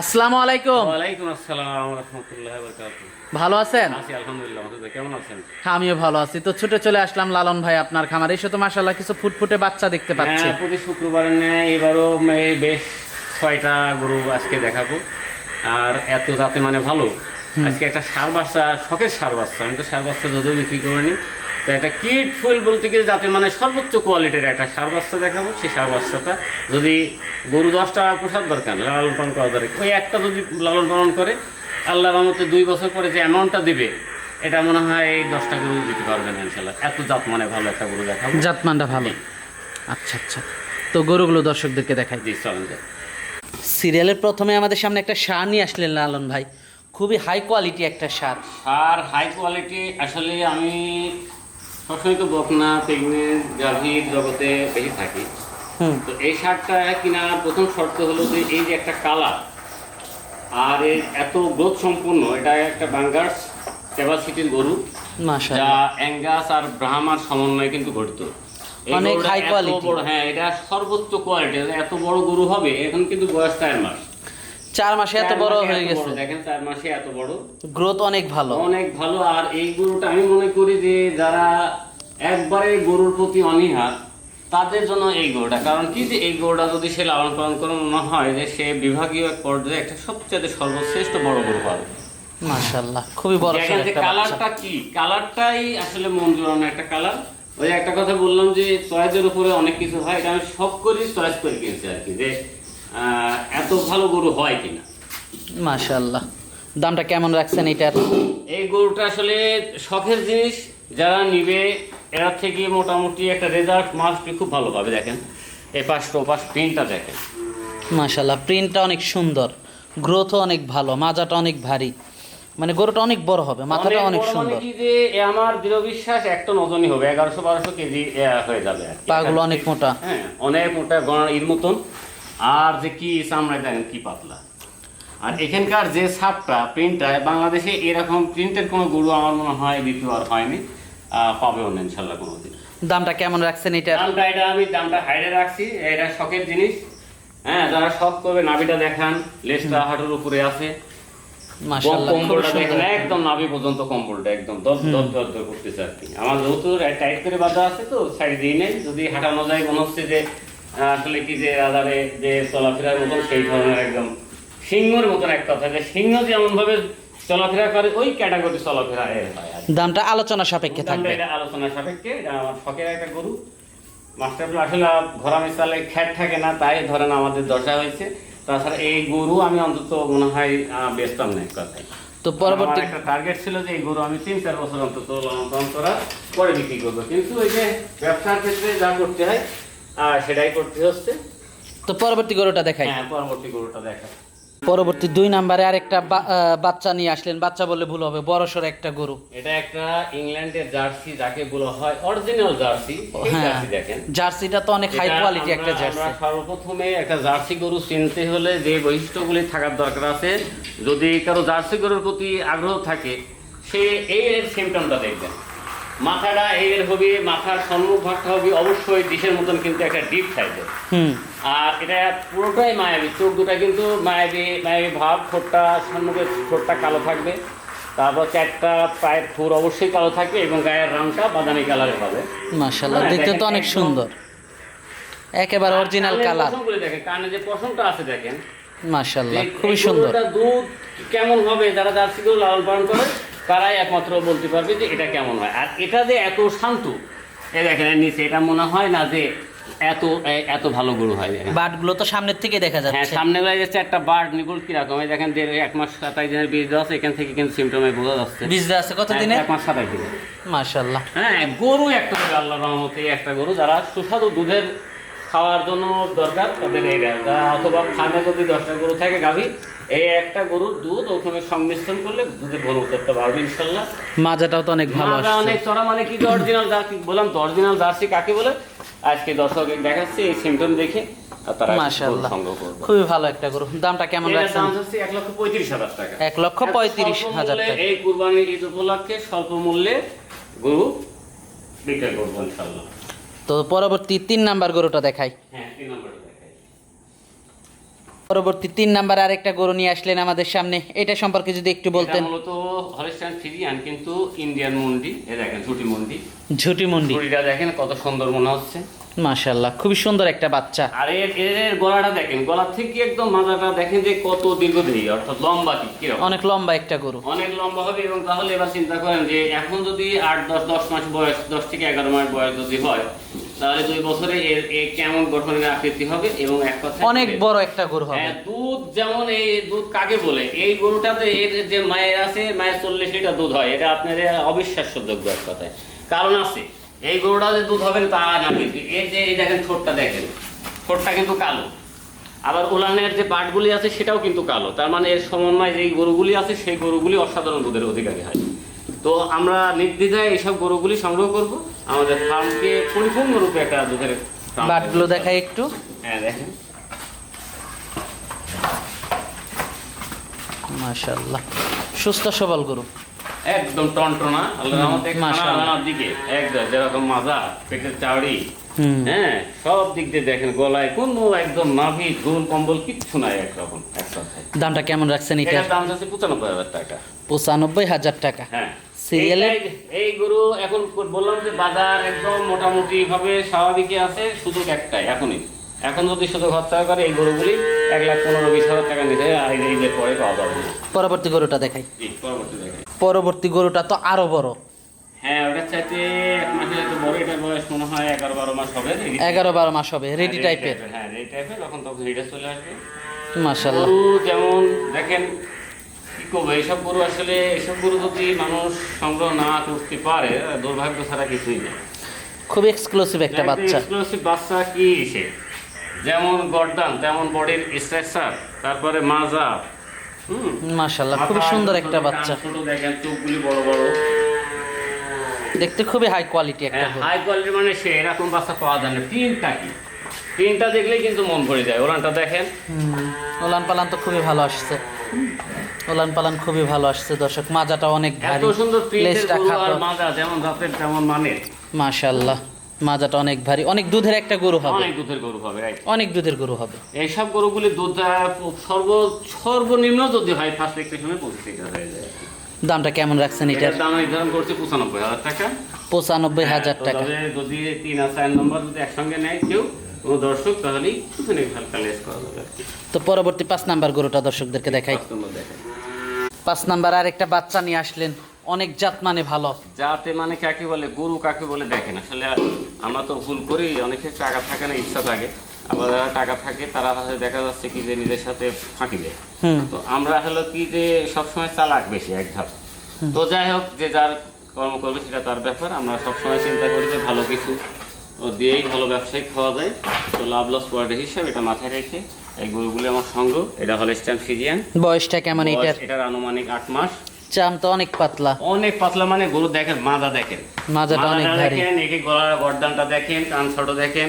আসসালামু আলাইকুম। ওয়ালাইকুম আসসালাম রহমতুল্লাহ বরকাতুহ। ভালো আছেন? আছি আলহামদুলিল্লাহ কেমন আছেন? হ্যাঁ, আমিও ভালো আছি। তো ছুটে চলে আসলাম লালন ভাই আপনার খামারে। এসে তো মাসাল্লাহ কিছু ফুটফুটে বাচ্চা দেখতে পাচ্ছি। হ্যাঁ প্রতি শুক্রবারে নেয় এবারও এই বেশ ছয়টা গরু আজকে দেখাবো। আর এত যাতে মানে ভালো। আজকে একটা সার বাচ্চা শখের সার বাচ্চা। আমি তো সার বাচ্চা যদিও বিক্রি করিনি তো একটা কিট ফুল বলতে গেলে যাতে মানে সর্বোচ্চ কোয়ালিটির একটা সার বাচ্চা দেখাবো। সেই সার বাচ্চাটা যদি গরু দশটা পোষার দরকার লালন পালন করা দরকার। ওই একটা যদি লালন পালন করে আল্লাহ রহমতে দুই বছর পরে যে অ্যামাউন্টটা দিবে এটা মনে হয় এই দশটা গরু দিতে পারবেন ইনশাল্লাহ এত জাত মানে ভালো একটা গরু দেখাবো। জাতমানটা ভালো। আচ্ছা আচ্ছা। তো গরুগুলো দর্শকদেরকে দেখাই। জি চলেন। সিরিয়ালের প্রথমে আমাদের সামনে একটা সার নিয়ে আসলেন লালন ভাই। খুবই হাই কোয়ালিটি একটা সার। আর হাই কোয়ালিটি আসলে আমি সবসময় তো বকনা প্রেগনেন্ট গাভীর জগতে বেশি থাকি। তো এই শার্টটা কিনা প্রথম শর্ত হলো যে এই যে একটা কালার আর এর এত গ্রোথ সম্পূর্ণ এটা একটা বাঙ্গার্স ক্যাপাসিটির গরু যা অ্যাঙ্গাস আর ব্রাহ্মার সমন্বয়ে কিন্তু এই অনেক quality। বড়- হ্যাঁ এটা সর্বোচ্চ কোয়ালিটি এত বড় গরু হবে এখন কিন্তু বয়স চার মাস। চার মাসে এত বড় হয়ে গেছে। দেখেন চার মাসে এত বড়। গ্রোথ অনেক ভালো। অনেক ভালো। আর এই গরুটা আমি মনে করি যে যারা একবারে গরুর প্রতি অনীহা তাদের জন্য এই গরুটা। কারণ কি যে এই গরুটা যদি সে লালন পালন করে মনে হয় যে সে বিভাগীয় এক পর্যায়ে একটা সবচেয়ে সর্বশ্রেষ্ঠ বড় গরু পাবে। মাশাআল্লাহ খুবই বড় একটা কালারটা কি? কালারটাই আসলে মন জোড়ানো একটা কালার। ওই একটা কথা বললাম যে চয়েসের উপরে অনেক কিছু হয় এটা আমি সব করি চয়েস করে কিনছি আর কি। যে এত ভালো গরু হয় কিনা? মাশাআল্লাহ। দামটা কেমন রাখছেন এটার? এই গরুটা আসলে শখের জিনিস যারা নিবে এরা থেকে মোটামুটি একটা রেজাল্ট মাস্ট খুব ভালো পাবে দেখেন। এই পাশটা ও পাশ প্রিন্টটা দেখেন। মাশাআল্লাহ প্রিন্টটা অনেক সুন্দর। গ্রোথও অনেক ভালো মাজাটা অনেক ভারী। মানে গরুটা অনেক বড় হবে মাথাটা অনেক মানে সুন্দর। যে আমার দৃঢ় বিশ্বাস একটা ওজনই হবে এগারোশো বারোশো কেজি হয়ে যাবে পাগুলো অনেক মোটা। হ্যাঁ অনেক মোটা গড়ার মতন। আর যে কি চামড়ায় দেখেন কি পাতলা। আর এখানকার যে ছাপটা প্রিন্টটা বাংলাদেশে এরকম প্রিন্টের কোনো গরু আমার মনে হয় দ্বিতীয় আর হয়নি পাবেও না ইনশাল্লাহ কোনোদিন দামটা কেমন রাখছেন এটার? দামটা এটা আমি দামটা হাইডে রাখছি এটা শখের জিনিস। হ্যাঁ যারা শখ করবে নাভিটা দেখান লেজটা হাঁটুর উপরে আছে। কম্বলটা দেখেন একদম নাভি পর্যন্ত কম্বলটা একদম দর দর দর দর করতেছে আর কি। আমার যেহেতু টাইট করে বাঁধা আছে তো সাইড দিয়ে নেই যদি হাঁটানো যায় মনে হচ্ছে যে আসলে কি যে রাজারে যে চলাফেরার মতন সেই ধরনের একদম সিংহর মতন এক কথা যে সিংহ যেমন ভাবে চলাফেরা করে ওই ক্যাটাগরি চলাফেরা দামটা আলোচনা সাপেক্ষে থাকবে। এটা আলোচনা সাপেক্ষে এটা আমার শখের একটা গরু। মাস্টার আসলে ঘোরা মিশালে খ্যাট থাকে না তাই ধরেন আমাদের দশা হয়েছে। তাছাড়া এই গরু আমি অন্তত মনে হয় বেচতাম না কথায়। তো পরবর্তী একটা টার্গেট ছিল যে এই গরু আমি তিন চার বছর অন্তত লালন পালন করা পরে বিক্রি করব। কিন্তু ওই যে ব্যবসার ক্ষেত্রে যা করতে হয় আহ, সেটাই করতে হচ্ছে। তো পরবর্তী গরুটা দেখাই। হ্যাঁ পরবর্তী গরুটা দেখা পরবর্তী দুই নাম্বারে আরেকটা বাচ্চা নিয়ে আসলেন। বাচ্চা বললে ভুল হবে বড়সড় একটা গরু। এটা একটা ইংল্যান্ডের জার্সি যাকে বলা হয় অরিজিনাল জার্সি। হ্যাঁ জার্সি দেখেন। জার্সিটা তো অনেক হাই কোয়ালিটি একটা জার্সি। আমরা সর্বপ্রথমে একটা জার্সি গরু চিনতে হলে যে বৈশিষ্ট্যগুলি থাকার দরকার আছে যদি কারও জার্সি গরুর প্রতি আগ্রহ থাকে সে এই সিমটমটা দেখবেন। মাথাটা এর হবে মাথার সম্মুখ ভাগটা হবে অবশ্যই ডিশের মতন কিন্তু একটা ডিপ সাইজের আর এটা পুরোটাই মায়াবী চোখ দুটা কিন্তু মায়াবী মায়াবী ভাব ঠোঁটটা সম্মুখে ঠোঁটটা কালো থাকবে। তারপর চারটা পায়ের ফুর অবশ্যই কালো থাকবে এবং গায়ের রংটা বাদামি কালারের হবে মাশাআল্লাহ হ্যাঁ, দেখতে তো অনেক সুন্দর। একেবারে অরিজিনাল কালার দেখেন কানে যে পশমটা আছে দেখেন। মাশাআল্লাহ খুবই সুন্দর। দুধ কেমন হবে যারা জার্সি গরু লালন পালন করে? তারাই একমাত্র বলতে পারবে যে এটা কেমন হয়। আর এটা যে এত শান্ত এ দেখেন নিচে এটা মনে হয় না যে এত এত ভালো গরু হয়। বাটগুলো তো সামনের থেকে দেখা যাচ্ছে হ্যাঁ যাচ্ছে। সামনে বেলা যাচ্ছে একটা বার্ড নিগুল কীরকম। এই দেখেন যে এক মাস সাতাশ দিনের বীজ দেওয়া আছে এখান থেকে কিন্তু সিমটমে বোঝা যাচ্ছে। বীজটা আছে কত দিনে এক মাস সাতাশ দিনে। মাশাআল্লাহ। হ্যাঁ গরু একটা আল্লাহ রহমতে একটা গরু যারা সুস্বাদু দুধের খাওয়ার জন্য দরকার তাদের এইটা যারা অথবা ফার্মে যদি দশটা গরু থাকে গাভী এই একটা গরুর দুধ ওখানে সংমিশ্রণ করলে দুধের ঘনত্বটা বাড়বে ইনশাল্লাহ। মাজাটাও তো অনেক ভালো আসছে। অনেক চড়া মানে কি অরিজিনাল জার্সি বললাম তো অরিজিনাল জার্সি কাকে বলে? আজকে দর্শক দেখাচ্ছি এই সিমটম দেখে মাশাআল্লাহ। খুবই ভালো একটা গরু। দামটা কেমন রাখছেন? দাম হচ্ছে লক্ষ পঁয়ত্রিশ হাজার টাকা। এক লক্ষ এত পঁয়ত্রিশ স্বল্প হাজার টাকা। এই কুরবানি ঈদ উপলক্ষে স্বল্প মূল্যে গরু বিক্রয় করব ইনশাল্লাহ। তো পরবর্তী তিন নাম্বার গরুটা দেখাই। হ্যাঁ তিন নম্বরে দেখাই। পরবর্তী তিন নাম্বার আরেকটা গরু নিয়ে আসলেন আমাদের সামনে। এটা সম্পর্কে যদি একটু বলতেন। মূলত হলিস্টান ফিজিয়ান কিন্তু ইন্ডিয়ান মন্ডি এ দেখেন ঝুটি মন্ডি। ঝুটি মন্ডি। দেখেন কত সুন্দর মনে হচ্ছে। মাশাল্লাহ খুবই সুন্দর একটা বাচ্চা। আর এর এর গলাটা দেখেন গলা থেকে একদম মাথাটা দেখেন যে কত দীর্ঘদেহী অর্থাৎ লম্বা কি কীরকম। অনেক লম্বা একটা গরু। অনেক লম্বা হবে এবং তাহলে এবার চিন্তা করেন যে এখন যদি আট দশ দশ মাস বয়স দশ থেকে এগারো মাস বয়স যদি হয় তাহলে দুই বছরে এর কেমন গঠনের আকৃতি হবে এবং এক কথা অনেক বড় একটা গরু হবে। হ্যাঁ, দুধ যেমন এই দুধ কাকে বলে এই গরুটাতে এর যে মায়ের আছে মায়ের চল্লিশ লিটার দুধ হয় এটা আপনার অবিশ্বাস্যযোগ্য এক কথায়। কারণ আছে এই গরুটা যে দুধ হবে তা না কিন্তু এর যে এই দেখেন ঠোঁটটা দেখেন। ঠোঁটটা কিন্তু কালো। আবার উলানের যে পাটগুলি আছে সেটাও কিন্তু কালো। তার মানে এর সমন্বয় যেই গরুগুলি আছে সেই গরুগুলি অসাধারণ দুধের অধিকারী হয়। তো আমরা নির্দ্বিধায় এইসব গরুগুলি সংগ্রহ করব। আমাদের ফার্মকে পরিপূর্ণরূপে একটা দুধের বাটগুলো দেখাই একটু। হ্যাঁ দেখেন। মাশাল্লাহ সুস্থ সবল গরু। একদম টনটনা আল্লাহ রহমতে খানা দিকে একদম যেরকম মাজা পেটের চাউড়ি হ্যাঁ সব দিক দিয়ে দেখেন গলায় কোনো একদম নাভি ঝোল কম্বল কিচ্ছু নাই একরকম দামটা কেমন রাখছেন এটার দাম যাচ্ছে পঁচানব্বই হাজার টাকা। পঁচানব্বই হাজার টাকা। হ্যাঁ। Serial-এ? এই- গরু এখন বললাম যে বাজার একদম মোটামুটি ভাবে স্বাভাবিকই আছে সুযোগ একটাই এখনই। এখন যদি সুযোগ হত্যা করে এই গরুগুলি এক লাখ পনেরো বিশ হাজার টাকা নিতে আর এই পরে পাওয়া যাবে পরবর্তী গরুটা দেখাই। পরবর্তী পরবর্তী গরুটা তো আরও বড়। হ্যাঁ ওটার চাইতে এক মাসের একটু বড় এটার বয়স মনে হয় এগারো বারো মাস হবে এগারো বারো মাস হবে রেডি হ্যাঁ, টাইপের হ্যাঁ রেডি টাইপের তখন তখন এটা চলে আসবে। মাশাল্লাহ যেমন দেখেন কি করব এইসব গরু আসলে এইসব গরু যদি মানুষ সংগ্রহ না করতে পারে দুর্ভাগ্য ছাড়া কিছুই নেই। খুব এক্সক্লুসিভ একটা বাচ্চা। এক্সক্লুসিভ বাচ্চা কি সে? যেমন গর্দান তেমন বডির স্ট্রাকচার তারপরে মাজা মাশাল্লাহ খুবই সুন্দর একটা বাচ্চা। ছোট দেখেন চোখগুলি বড় বড়। দেখতে খুবই হাই কোয়ালিটি একটা হাই কোয়ালিটি মানে সে এরকম বাচ্চা পাওয়া যায় না। তিনটা কি? তিনটা দেখলেই কিন্তু মন ভরে যায়। ওরানটা দেখেন। ওলান পালান তো খুবই ভালো আসছে। ওলান পালান খুবই ভালো আসছে দর্শক। মাজাটা অনেক এত সুন্দর খাটো। মাজা যেমন তেমন মানের। মাশাল্লাহ মাজাটা অনেক ভারী। অনেক দুধের একটা গরু হবে। অনেক দুধের গরু হবে রাইট অনেক দুধের গরু হবে। এইসব গরুগুলি দুধ সর্ব সর্বনিম্ন যদি হয় ফার্স্ট সময় পঁচিশ লিটার হয়ে যায় দামটা কেমন রাখছেন এটার? দাম নির্ধারণ করছে পঁচানব্বই হাজার টাকা। পঁচানব্বই হাজার তো টাকা। তবে যদি তিন আর চার নম্বর যদি একসঙ্গে নেয় কেউ কোনো দর্শক তাহলে একটুখানি হালকা লেস করা যাবে তো পরবর্তী পাঁচ নাম্বার গরুটা দর্শকদেরকে দেখাই। পাঁচ নম্বর নাম্বার আরেকটা বাচ্চা নিয়ে আসলেন। অনেক জাত মানে ভালো। যাতে মানে কাকে বলে গরু কাকে বলে দেখেন। আসলে আমরা তো ভুল করি অনেকের টাকা থাকে না ইচ্ছা থাকে। আবার যারা টাকা থাকে তারা হয়তো দেখা যাচ্ছে কি যে নিজের সাথে ফাঁকি দেয়। তো আমরা হলো কি যে সবসময় চালাক বেশি এক ধাপ। তো যাই হোক যে যার কর্ম করবে সেটা তার ব্যাপার। আমরা সবসময় চিন্তা করি যে ভালো কিছু ও দিয়েই ভালো ব্যবসায়িক খাওয়া যায়। তো লাভ লস পয়েন্টের হিসাবে এটা মাথায় রেখে এই গরুগুলি আমার সঙ্গ। এটা হলো স্ট্যান্ড ফিজিয়ান বয়সটা কেমন এটার? এটার আনুমানিক আট মাস। চাম তো অনেক পাতলা। অনেক পাতলা মানে গরু দেখেন মাজা দেখেন। মাজাটা অনেক ভারী। দেখেন একে গলার গর্দানটা দেখেন কান ছোট দেখেন।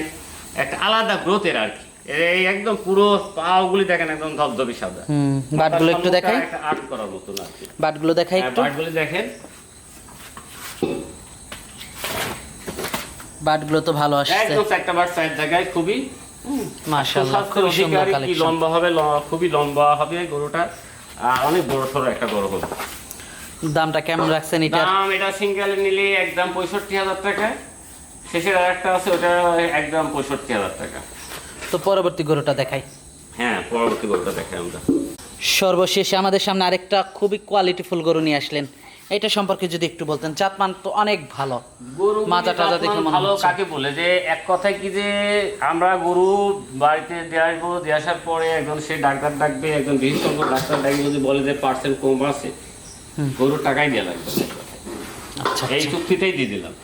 একটা আলাদা গ্রোথের আর কি। এই একদম পুরো পাগুলি দেখেন একদম ধবধবি সাদা। হুম বাটগুলো একটু দেখাই। আর্ট করার মতন আর কি। বাটগুলো দেখাই হ্যাঁ, একটু। বাটগুলি দেখেন। বাটগুলো তো ভালো আসছে। একদম একটা বার সাইড জায়গায় খুবই মাশাআল্লাহ খুবই সুন্দর কালেকশন লম্বা হবে খুবই লম্বা হবে গরুটা। আর অনেক বড় সড়ো একটা গরু হবে। দামটা কেমন রাখছেন এটার? দাম এটা সিঙ্গেল নিলে একদম পঁয়ষট্টি হাজার টাকা। শেষের আর একটা আছে ওটা একদম পঁয়ষট্টি হাজার টাকা। তো পরবর্তী গরুটা দেখাই। হ্যাঁ পরবর্তী গরুটা দেখাই আমরা। সর্বশেষে আমাদের সামনে আরেকটা খুবই কোয়ালিটিফুল গরু নিয়ে আসলেন। এটা সম্পর্কে যদি একটু বলতেন চাতমান তো অনেক ভালো। গরু মাজা টাজা দেখে মনে ভালো কাকে বলে? যে এক কথায় কি যে আমরা গরু বাড়িতে দিয়ে আসব দিয়ে আসার পরে একজন সে ডাক্তার ডাকবে একজন বিশেষজ্ঞ ডাক্তার ডাকবে যদি বলে যে পার্সেন্ট কম আছে গরুর টাকাই দেওয়া লাগবে। আচ্ছা এই চুক্তিতেই দিয়ে দিলাম।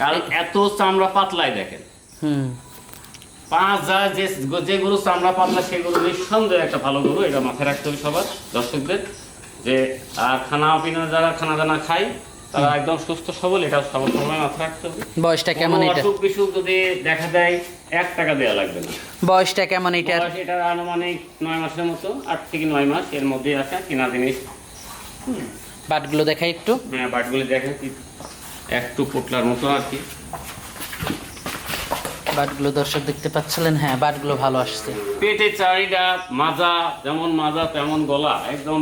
কারণ এত চামড়া পাতলাই দেখেন। পাঁচ যা যে যে গরু চামড়া পাতলা সেই গরু নিঃসন্দেহে একটা ভালো গরু। এটা মাথায় রাখতে হবে সবার দর্শকদের যে আর খানা পিনা যারা খানা দানা খায় তারা একদম সুস্থ সবল এটা সবার সময় মাথায় রাখতে হবে। বয়সটা কেমন এটা? অসুখ বিসুখ যদি দেখা দেয় এক টাকা দেওয়া লাগবে না। বয়সটা কেমন বয়স এটা আনুমানিক নয় মাসের মতো আট থেকে নয় মাস এর মধ্যেই আসা কিনা জিনিস। বাটগুলো দেখাই একটু। হ্যাঁ বাটগুলি দেখেন একটু পোটলার মতো আর কি। বাটগুলো দর্শক দেখতে পাচ্ছিলেন হ্যাঁ বাটগুলো ভালো আসছে। পেটে চারিটা মাজা যেমন মাজা তেমন গলা একদম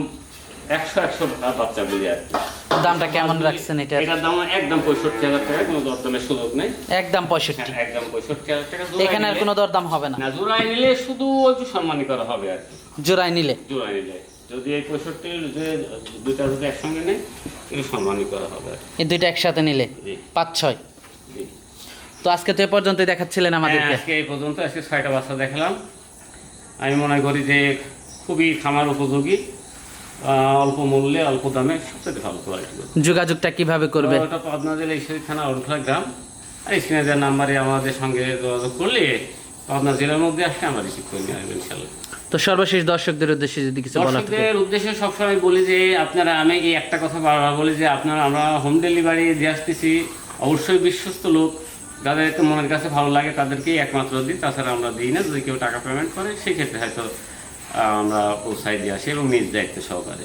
একশো একশো বাচ্চা বেরিয়ে আসছে দামটা কেমন রাখছেন এটা এটার দাম একদম পঁয়ষট্টি হাজার টাকা কোনো দরদামের সুযোগ নেই। একদম পঁয়ষট্টি। হ্যাঁ, একদম পঁয়ষট্টি হাজার টাকা এখানে আর কোনো দরদাম হবে না। না জোড়ায় নিলে শুধু একটু সম্মানী করা হবে আর কি। জোড়ায় নিলে। জোড়ায় নিলে। যদি এই পঁয়ষট্টির যে দুইটা যদি একসঙ্গে নেই একটু সম্মানী করা হবে। এই দুইটা একসাথে নিলে? পাঁচ ছয়? তো আজকে তো এ পর্যন্তই দেখাচ্ছিলেন হ্যাঁ, আমাদেরকে আজকে এই পর্যন্ত আজকে ছয়টা বাচ্চা দেখালাম। আমি মনে করি যে খুবই খামার উপযোগী অল্প মূল্যে অল্প দামে সবচেয়ে ভালো কোয়ালিটি যোগাযোগটা কীভাবে করবে? ওটা পাবনা জেলা ঈশ্বরী থানা অরুখলা গ্রাম। আর স্ক্রিনে নাম্বারে আমাদের সঙ্গে যোগাযোগ করলে পাবনা জেলার মধ্যে আসলে আমরা রিসিভ করে নিয়ে আসব ইনশাল্লাহ তো সর্বশেষ দর্শকদের উদ্দেশ্যে যদি কিছু বলা দর্শকদের উদ্দেশ্যে সবসময় বলি যে আপনারা, আমি এই একটা কথা বারবার বলি যে আপনারা, আমরা হোম ডেলিভারি দিয়ে আসতেছি, অবশ্যই বিশ্বস্ত লোক। যাদের একটু মনের কাছে ভালো লাগে তাদেরকেই একমাত্র দিই। তাছাড়া আমরা দিই না। যদি কেউ টাকা পেমেন্ট করে, সেক্ষেত্রে হয়তো আমরা পৌঁছায় দিয়ে আসি এবং নিজ দায়িত্ব সহকারে।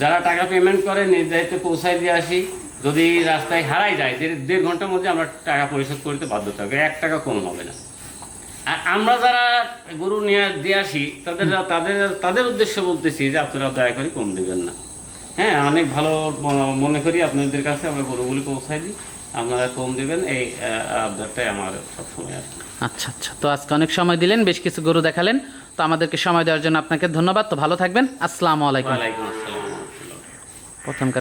যারা টাকা পেমেন্ট করে, নিজ দায়িত্বে পৌঁছায় দিয়ে আসি। যদি রাস্তায় হারাই যায়, দেড় ঘণ্টার মধ্যে আমরা টাকা পরিশোধ করতে বাধ্য থাকবে এক টাকা কম হবে না। আমরা যারা গরু নিয়ে দিয়ে আসি তাদের তাদের তাদের উদ্দেশ্যে বলতেছি যে আপনারা দয়া করে কম দেবেন না। হ্যাঁ অনেক ভালো মনে করি আপনাদের কাছে আমরা গরুগুলি পৌঁছাই দিই। আপনারা কম দেবেন এই আবদারটাই আমার সবসময় আর আচ্ছা আচ্ছা। তো আজকে অনেক সময় দিলেন বেশ কিছু গরু দেখালেন। তো আমাদেরকে সময় দেওয়ার জন্য আপনাকে ধন্যবাদ। তো ভালো থাকবেন। আসসালামু আলাইকুম। ওয়ালাইকুম আসসালাম। রহমতুল্লাহ প্রথম